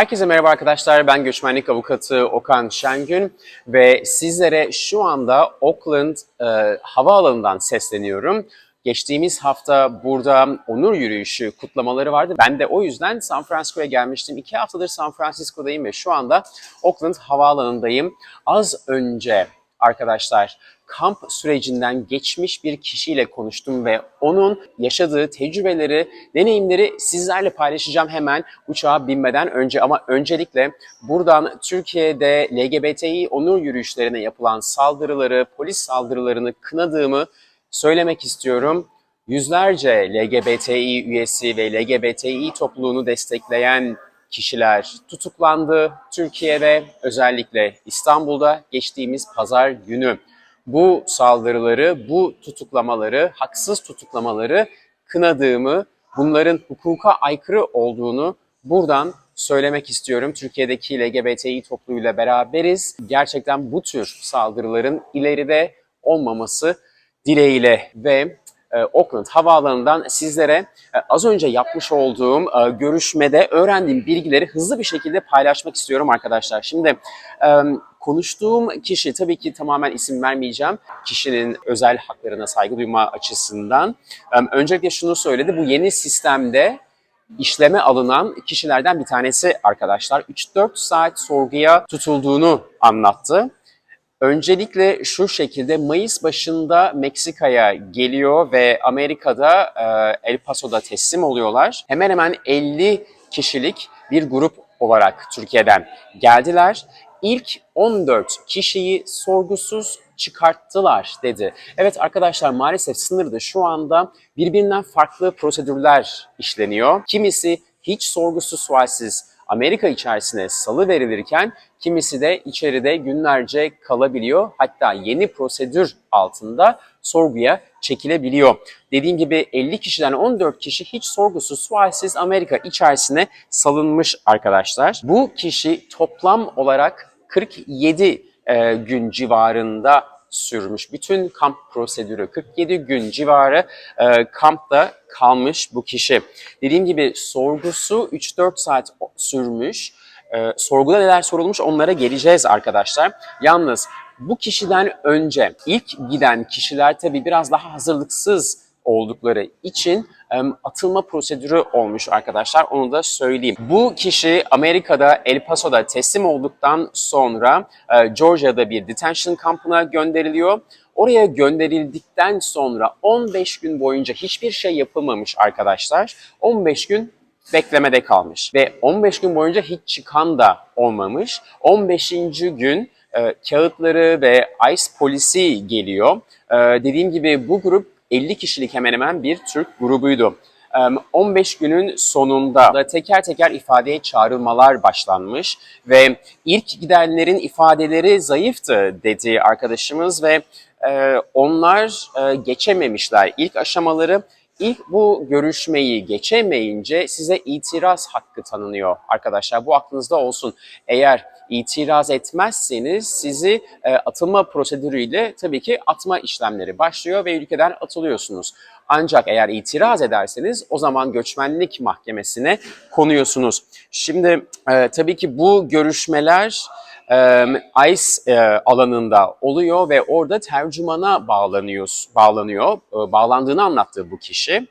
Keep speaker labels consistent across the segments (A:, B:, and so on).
A: Herkese merhaba arkadaşlar. Ben göçmenlik avukatı Okan Şengün ve sizlere şu anda Auckland e, havaalanından sesleniyorum. Geçtiğimiz hafta burada onur yürüyüşü kutlamaları vardı. Ben de o yüzden San Francisco'ya gelmiştim. İki haftadır San Francisco'dayım ve şu anda Auckland havaalanındayım. Az önce arkadaşlar kamp sürecinden geçmiş bir kişiyle konuştum ve onun yaşadığı tecrübeleri, deneyimleri sizlerle paylaşacağım hemen uçağa binmeden önce. Ama öncelikle buradan Türkiye'de LGBTİ onur yürüyüşlerine yapılan saldırıları, polis saldırılarını kınadığımı söylemek istiyorum. Yüzlerce LGBTİ üyesi ve LGBTİ topluluğunu destekleyen kişiler tutuklandı Türkiye'de özellikle İstanbul'da geçtiğimiz pazar günü. Bu saldırıları, bu tutuklamaları, haksız tutuklamaları kınadığımı, bunların hukuka aykırı olduğunu buradan söylemek istiyorum. Türkiye'deki LGBTİ topluluğuyla beraberiz. Gerçekten bu tür saldırıların ileride olmaması dileğiyle ve e, Havaalanı'ndan sizlere e, az önce yapmış olduğum e, görüşmede öğrendiğim bilgileri hızlı bir şekilde paylaşmak istiyorum arkadaşlar. Şimdi e, konuştuğum kişi tabii ki tamamen isim vermeyeceğim. Kişinin özel haklarına saygı duyma açısından. Öncelikle şunu söyledi. Bu yeni sistemde işleme alınan kişilerden bir tanesi arkadaşlar. 3-4 saat sorguya tutulduğunu anlattı. Öncelikle şu şekilde Mayıs başında Meksika'ya geliyor ve Amerika'da e, El Paso'da teslim oluyorlar. Hemen hemen 50 kişilik bir grup olarak Türkiye'den geldiler. İlk 14 kişiyi sorgusuz çıkarttılar dedi. Evet arkadaşlar maalesef sınırda şu anda birbirinden farklı prosedürler işleniyor. Kimisi hiç sorgusuz sualsiz Amerika içerisine salı verilirken kimisi de içeride günlerce kalabiliyor. Hatta yeni prosedür altında sorguya çekilebiliyor. Dediğim gibi 50 kişiden 14 kişi hiç sorgusuz sualsiz Amerika içerisine salınmış arkadaşlar. Bu kişi toplam olarak 47 e, gün civarında sürmüş. Bütün kamp prosedürü 47 gün civarı e, kampta kalmış bu kişi. Dediğim gibi sorgusu 3-4 saat sürmüş. E, sorguda neler sorulmuş onlara geleceğiz arkadaşlar. Yalnız bu kişiden önce ilk giden kişiler tabii biraz daha hazırlıksız oldukları için atılma prosedürü olmuş arkadaşlar. Onu da söyleyeyim. Bu kişi Amerika'da El Paso'da teslim olduktan sonra e, Georgia'da bir detention kampına gönderiliyor. Oraya gönderildikten sonra 15 gün boyunca hiçbir şey yapılmamış arkadaşlar. 15 gün beklemede kalmış ve 15 gün boyunca hiç çıkan da olmamış. 15. gün e, kağıtları ve ICE polisi geliyor. E, dediğim gibi bu grup 50 kişilik hemen hemen bir Türk grubuydu. 15 günün sonunda teker teker ifadeye çağrılmalar başlanmış ve ilk gidenlerin ifadeleri zayıftı dedi arkadaşımız ve onlar geçememişler ilk aşamaları. İlk bu görüşmeyi geçemeyince size itiraz hakkı tanınıyor arkadaşlar. Bu aklınızda olsun. Eğer itiraz etmezseniz sizi e, atılma prosedürüyle tabii ki atma işlemleri başlıyor ve ülkeden atılıyorsunuz. Ancak eğer itiraz ederseniz o zaman göçmenlik mahkemesine konuyorsunuz. Şimdi e, tabii ki bu görüşmeler ICE alanında oluyor ve orada tercümana bağlanıyor, bağlanıyor, bağlandığını anlattığı bu kişi.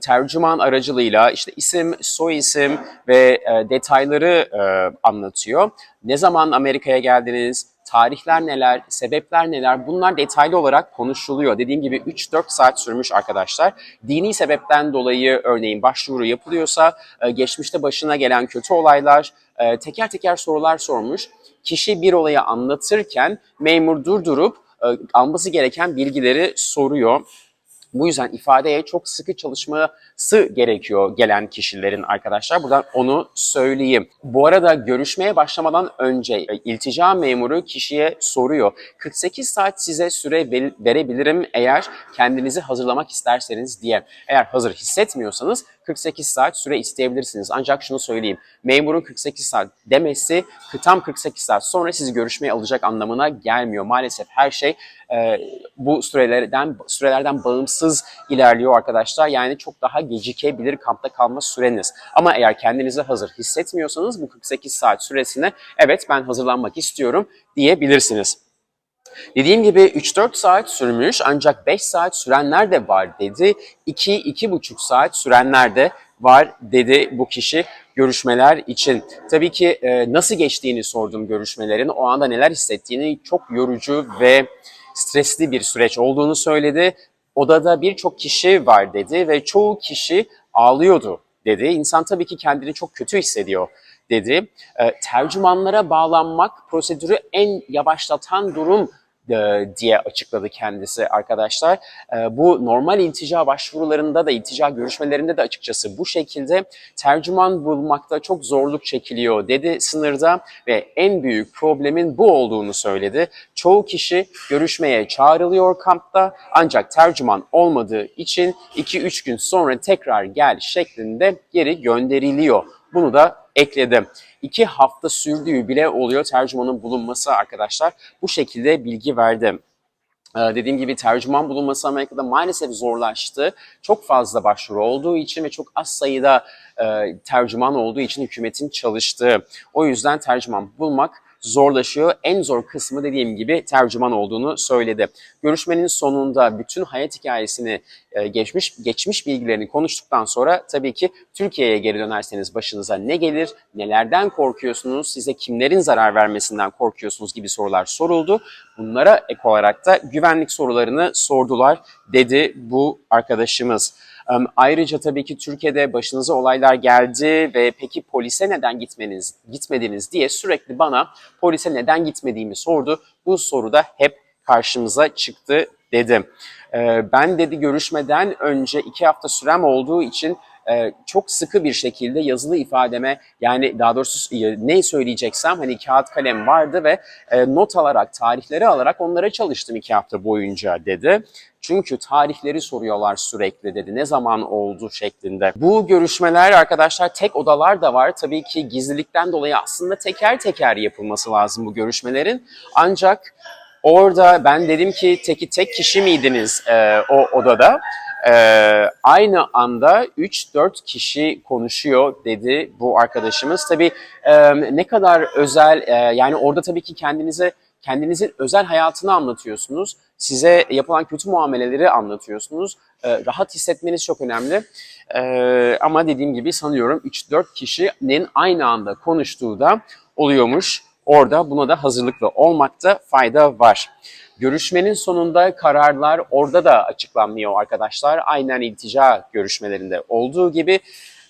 A: Tercüman aracılığıyla işte isim, soy isim ve detayları anlatıyor. Ne zaman Amerika'ya geldiniz, tarihler neler, sebepler neler bunlar detaylı olarak konuşuluyor. Dediğim gibi 3-4 saat sürmüş arkadaşlar. Dini sebepten dolayı örneğin başvuru yapılıyorsa geçmişte başına gelen kötü olaylar teker teker sorular sormuş. Kişi bir olayı anlatırken memur durdurup e, alması gereken bilgileri soruyor. Bu yüzden ifadeye çok sıkı çalışması gerekiyor gelen kişilerin arkadaşlar. Buradan onu söyleyeyim. Bu arada görüşmeye başlamadan önce e, iltica memuru kişiye soruyor. 48 saat size süre verebilirim eğer kendinizi hazırlamak isterseniz diye. Eğer hazır hissetmiyorsanız 48 saat süre isteyebilirsiniz. Ancak şunu söyleyeyim. Memurun 48 saat demesi tam 48 saat sonra sizi görüşmeye alacak anlamına gelmiyor. Maalesef her şey e, bu sürelerden sürelerden bağımsız ilerliyor arkadaşlar. Yani çok daha gecikebilir kampta kalma süreniz. Ama eğer kendinizi hazır hissetmiyorsanız bu 48 saat süresine evet ben hazırlanmak istiyorum diyebilirsiniz. Dediğim gibi 3-4 saat sürmüş ancak 5 saat sürenler de var dedi. 2-2,5 saat sürenler de var dedi bu kişi görüşmeler için. Tabii ki e, nasıl geçtiğini sordum görüşmelerin. O anda neler hissettiğini çok yorucu ve stresli bir süreç olduğunu söyledi. Odada birçok kişi var dedi ve çoğu kişi ağlıyordu dedi. İnsan tabii ki kendini çok kötü hissediyor dedi. E, tercümanlara bağlanmak prosedürü en yavaşlatan durum diye açıkladı kendisi arkadaşlar. E, bu normal iltica başvurularında da iltica görüşmelerinde de açıkçası bu şekilde tercüman bulmakta çok zorluk çekiliyor dedi sınırda ve en büyük problemin bu olduğunu söyledi. Çoğu kişi görüşmeye çağrılıyor kampta ancak tercüman olmadığı için 2-3 gün sonra tekrar gel şeklinde geri gönderiliyor. Bunu da ekledim. İki hafta sürdüğü bile oluyor tercümanın bulunması arkadaşlar. Bu şekilde bilgi verdim. Ee, dediğim gibi tercüman bulunması Amerika'da maalesef zorlaştı. Çok fazla başvuru olduğu için ve çok az sayıda e, tercüman olduğu için hükümetin çalıştığı. O yüzden tercüman bulmak zorlaşıyor. En zor kısmı dediğim gibi tercüman olduğunu söyledi. Görüşmenin sonunda bütün hayat hikayesini, e, geçmiş geçmiş bilgilerini konuştuktan sonra tabii ki Türkiye'ye geri dönerseniz başınıza ne gelir, nelerden korkuyorsunuz, size kimlerin zarar vermesinden korkuyorsunuz gibi sorular soruldu. Bunlara ek olarak da güvenlik sorularını sordular dedi bu arkadaşımız. Ayrıca tabii ki Türkiye'de başınıza olaylar geldi ve peki polise neden gitmeniz, gitmediniz diye sürekli bana polise neden gitmediğimi sordu. Bu soru da hep karşımıza çıktı dedim. Ben dedi görüşmeden önce iki hafta sürem olduğu için e, çok sıkı bir şekilde yazılı ifademe yani daha doğrusu e, ne söyleyeceksem hani kağıt kalem vardı ve e, not alarak tarihleri alarak onlara çalıştım iki hafta boyunca dedi. Çünkü tarihleri soruyorlar sürekli dedi. Ne zaman oldu şeklinde. Bu görüşmeler arkadaşlar tek odalar da var. Tabii ki gizlilikten dolayı aslında teker teker yapılması lazım bu görüşmelerin. Ancak orada ben dedim ki teki tek kişi miydiniz e, o odada? Ee, aynı anda 3-4 kişi konuşuyor dedi bu arkadaşımız. Tabii e, ne kadar özel e, yani orada tabii ki kendinize kendinizin özel hayatını anlatıyorsunuz. Size yapılan kötü muameleleri anlatıyorsunuz. E, rahat hissetmeniz çok önemli. E, ama dediğim gibi sanıyorum 3-4 kişinin aynı anda konuştuğu da oluyormuş. Orada buna da hazırlıklı olmakta fayda var. Görüşmenin sonunda kararlar orada da açıklanmıyor arkadaşlar. Aynen iltica görüşmelerinde olduğu gibi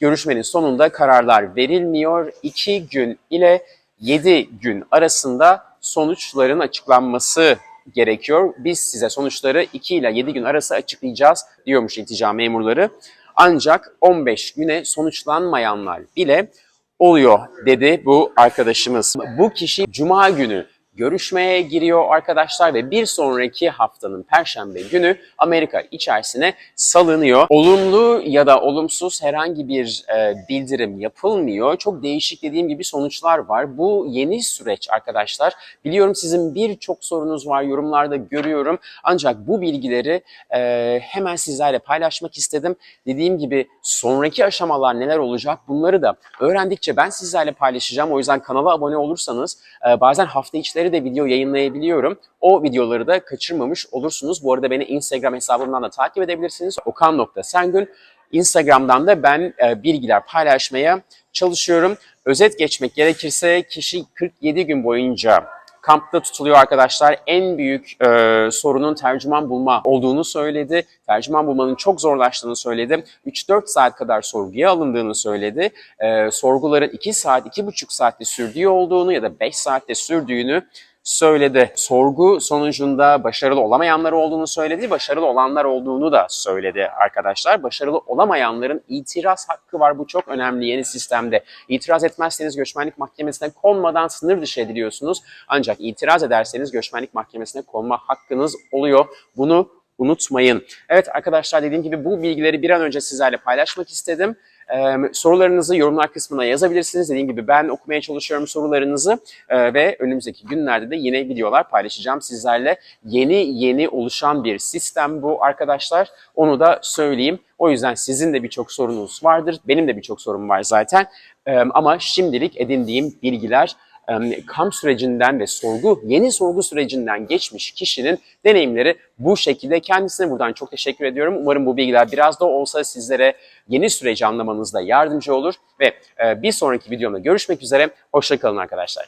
A: görüşmenin sonunda kararlar verilmiyor. 2 gün ile 7 gün arasında sonuçların açıklanması gerekiyor. Biz size sonuçları 2 ile 7 gün arası açıklayacağız diyormuş iltica memurları. Ancak 15 güne sonuçlanmayanlar bile oluyor dedi bu arkadaşımız. Bu kişi cuma günü görüşmeye giriyor arkadaşlar ve bir sonraki haftanın perşembe günü Amerika içerisine salınıyor. Olumlu ya da olumsuz herhangi bir e, bildirim yapılmıyor. Çok değişik dediğim gibi sonuçlar var. Bu yeni süreç arkadaşlar. Biliyorum sizin birçok sorunuz var yorumlarda görüyorum. Ancak bu bilgileri e, hemen sizlerle paylaşmak istedim. Dediğim gibi sonraki aşamalar neler olacak bunları da öğrendikçe ben sizlerle paylaşacağım. O yüzden kanala abone olursanız e, bazen hafta içleri de video yayınlayabiliyorum. O videoları da kaçırmamış olursunuz. Bu arada beni Instagram hesabımdan da takip edebilirsiniz. okan.sengül. Instagram'dan da ben e, bilgiler paylaşmaya çalışıyorum. Özet geçmek gerekirse kişi 47 gün boyunca kampta tutuluyor arkadaşlar. En büyük e, sorunun tercüman bulma olduğunu söyledi. Tercüman bulmanın çok zorlaştığını söyledi. 3-4 saat kadar sorguya alındığını söyledi. E, sorguların 2 saat, 2,5 saatte sürdüğü olduğunu ya da 5 saatte sürdüğünü söyledi. Sorgu sonucunda başarılı olamayanlar olduğunu söyledi, başarılı olanlar olduğunu da söyledi arkadaşlar. Başarılı olamayanların itiraz hakkı var. Bu çok önemli yeni sistemde. İtiraz etmezseniz göçmenlik mahkemesine konmadan sınır dışı ediliyorsunuz. Ancak itiraz ederseniz göçmenlik mahkemesine konma hakkınız oluyor. Bunu unutmayın. Evet arkadaşlar dediğim gibi bu bilgileri bir an önce sizlerle paylaşmak istedim. Ee, sorularınızı yorumlar kısmına yazabilirsiniz. Dediğim gibi ben okumaya çalışıyorum sorularınızı Ee, ve önümüzdeki günlerde de yine videolar paylaşacağım sizlerle. Yeni yeni oluşan bir sistem bu arkadaşlar. Onu da söyleyeyim. O yüzden sizin de birçok sorunuz vardır. Benim de birçok sorum var zaten. Ee, ama şimdilik edindiğim bilgiler kamp sürecinden ve sorgu, yeni sorgu sürecinden geçmiş kişinin deneyimleri bu şekilde. Kendisine buradan çok teşekkür ediyorum. Umarım bu bilgiler biraz da olsa sizlere yeni süreci anlamanızda yardımcı olur. Ve e, bir sonraki videomda görüşmek üzere. Hoşçakalın arkadaşlar.